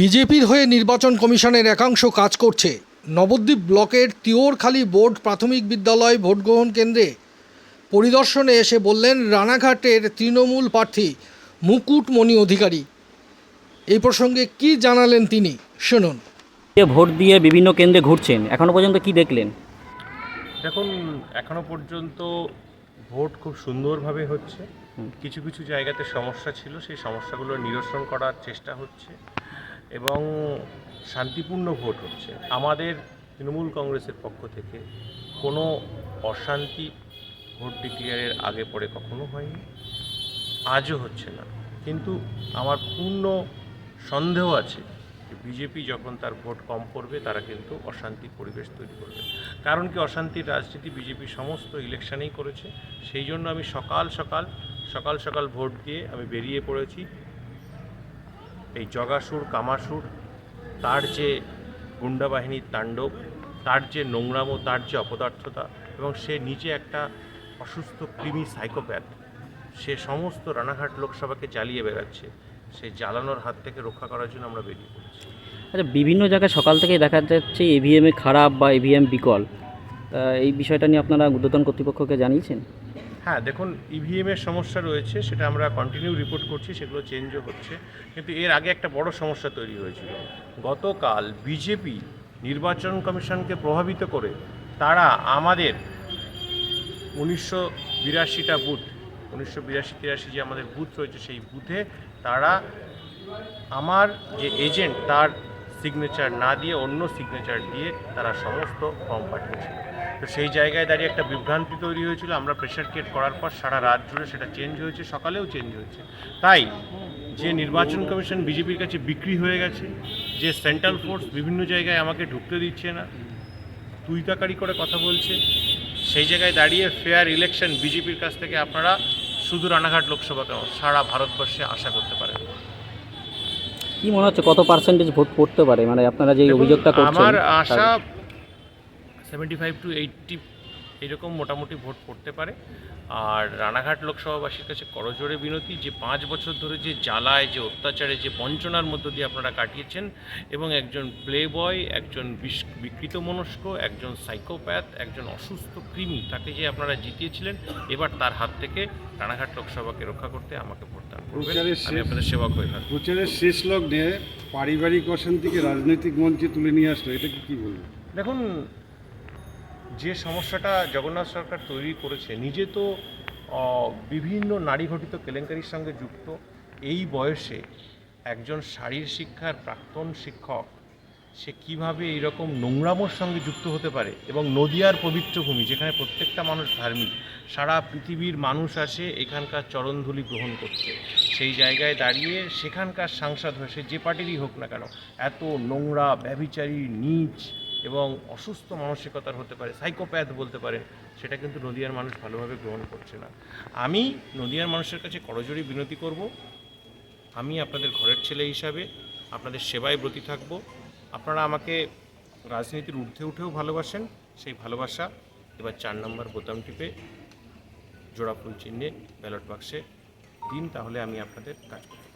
বিজেপির হয়ে নির্বাচন কমিশনের একাংশ কাজ করছে। নবদ্বীপ ব্লকের তিওরখালী বোর্ড প্রাথমিক বিদ্যালয় ভোটগ্রহণ কেন্দ্রে পরিদর্শনে এসে বললেন রানাঘাটের তৃণমূল প্রার্থী মুকুটমণি অধিকারী। এই প্রসঙ্গে কি জানালেন তিনি? শুনুন। ভোট দিয়ে বিভিন্ন কেন্দ্রে ঘুরছেন। এখনও পর্যন্ত কি দেখলেন? দেখুন এখনও পর্যন্ত ভোট খুব সুন্দরভাবে হচ্ছে। কিছু কিছু জায়গাতে সমস্যা ছিল। সেই সমস্যাগুলো নিরসন করার চেষ্টা হচ্ছে। এবং শান্তিপূর্ণ ভোট হচ্ছে। আমাদের তৃণমূল কংগ্রেসের পক্ষ থেকে কোনো অশান্তি ভোট ডিক্লিয়ারের আগে পরে কখনো হয়নি। আজও হচ্ছে না। কিন্তু আমার পূর্ণ সন্দেহ আছে যে বিজেপি যখন তার ভোট কম করবে, তারা কিন্তু অশান্তির পরিবেশ তৈরি করবে। কারণ কি? অশান্তির রাজনীতি বিজেপি সমস্ত ইলেকশনেই করেছে। সেই জন্য আমি সকাল সকাল সকাল সকাল ভোট দিয়ে আমি বেরিয়ে পড়েছি। এই জগাসুর, কামাসুর, তার যে গুন্ডা বাহিনীর তাণ্ডব, তার যে নোংরামো তার যে অপদার্থতা এবং সে নিজে একটা অসুস্থ, কৃমি সাইকোপ্যাথ, সে সমস্ত রানাঘাট লোকসভাকে জ্বালিয়ে বেড়াচ্ছে। সেই জ্বালানোর হাত থেকে রক্ষা করার জন্য আমরা বেরিয়ে পড়েছি। আচ্ছা বিভিন্ন জায়গায় সকাল থেকেই দেখা যাচ্ছে ইভিএম এ খারাপ বা ইভিএম বিকল। তা এই বিষয়টা নিয়ে আপনারা ঊর্ধ্বতন কর্তৃপক্ষকে জানিয়েছেন? হ্যাঁ দেখুন ইভিএমের সমস্যা রয়েছে, সেটা আমরা কন্টিনিউ রিপোর্ট করছি, সেগুলো চেঞ্জও হচ্ছে। কিন্তু এর আগে একটা বড় সমস্যা তৈরি হয়েছিল। গতকাল বিজেপি নির্বাচন কমিশনকে প্রভাবিত করে তারা আমাদের উনিশশো বিরাশিটা বুথ, উনিশশো বিরাশি তিরাশি যে আমাদের বুথ রয়েছে সেই বুথে তারা আমার যে এজেন্ট তার সিগনেচার না দিয়ে অন্য সিগনেচার দিয়ে তারা সমস্ত ফর্ম পাঠিয়েছিল। তো সেই জায়গায় দাঁড়িয়ে একটা বিভ্রান্তি তৈরি হয়েছিল। আমরা প্রেশার ক্রিয়েট করার পর সারা রাত জুড়ে সেটা চেঞ্জ হয়েছে সকালেও চেঞ্জ হয়েছে। তাই যে নির্বাচন কমিশন বিজেপির কাছে বিক্রি হয়ে গেছে যে সেন্ট্রাল ফোর্স বিভিন্ন জায়গায় আমাকে ঢুকতে দিচ্ছে না তুই তাকারি করে কথা বলছে সেই জায়গায় দাঁড়িয়ে ফেয়ার ইলেকশন বিজেপির কাছ থেকে আপনারা শুধু রানাঘাট লোকসভা কেন সারা ভারতবর্ষে আশা করতে পারেন। কি মনে হচ্ছে কত পার্সেন্টেজ ভোট পড়তে পারে? মানে আপনারা যে অভিযোগটা করছেন আমার আশা সেভেন্টি ফাইভ টু এইটটি এরকম মোটামুটি ভোট পড়তে পারে। আর রানাঘাট লোকসভাবাসীর কাছে করজোড়ে বিনতি যে পাঁচ বছর ধরে যে জ্বালায় যে অত্যাচারে যে বঞ্চনার মধ্য দিয়ে আপনারা কাটিয়েছেন এবং একজন প্লে বয় একজন বিকৃত মনস্ক একজন সাইকোপ্যাথ একজন অসুস্থ কৃমি তাকে যে আপনারা জিতিয়েছিলেন এবার তার হাত থেকে রানাঘাট লোকসভাকে রক্ষা করতে আমাকে ভোটদান করবেন। প্রচারের আমি আপনাদের সেবক হয়ে থাকব। প্রচারের শেষ লগ্নে পারিবারিক অশান্তিকে রাজনৈতিক মঞ্চে তুলে নিয়ে আসলো এটা কি কি বলব দেখুন যে সমস্যাটা জগন্নাথ সরকার তৈরি করেছে, নিজে তো বিভিন্ন নারী ঘটিত কেলেঙ্কারির সঙ্গে যুক্ত, এই বয়সে একজন শারীর শিক্ষার প্রাক্তন শিক্ষক, সে কীভাবে এইরকম নোংরামোর সঙ্গে যুক্ত হতে পারে? এবং নদিয়ার পবিত্র ভূমি, যেখানে প্রত্যেকটা মানুষ ধার্মিক, সারা পৃথিবীর মানুষ আসে এখানকার চরণধুলি গ্রহণ করতে। সেই জায়গায় দাঁড়িয়ে সেখানকার সাংসদ হয়ে, সে যে পার্টিরই হোক না কেন, এত নোংরা, ব্যভিচারী, নীচ এবং অসুস্থ মানসিকতার হতে পারে সাইকোপ্যাথ বলতে পারেন সেটা কিন্তু নদিয়ার মানুষ ভালোভাবে গ্রহণ করছে না। আমি নদিয়ার মানুষের কাছে করজোড়ি বিনতি করব। আমি আপনাদের ঘরের ছেলে হিসাবে আপনাদের সেবায় ব্রতী থাকব। আপনারা আমাকে রাজনীতির ঊর্ধ্বে উঠেও ভালোবাসেন, সেই ভালোবাসা এবার চার নম্বর বোতাম টিপে জোড়া ফুল চিহ্নে ব্যালট বাক্সে দিন, তাহলে আমি আপনাদের কাজ করব।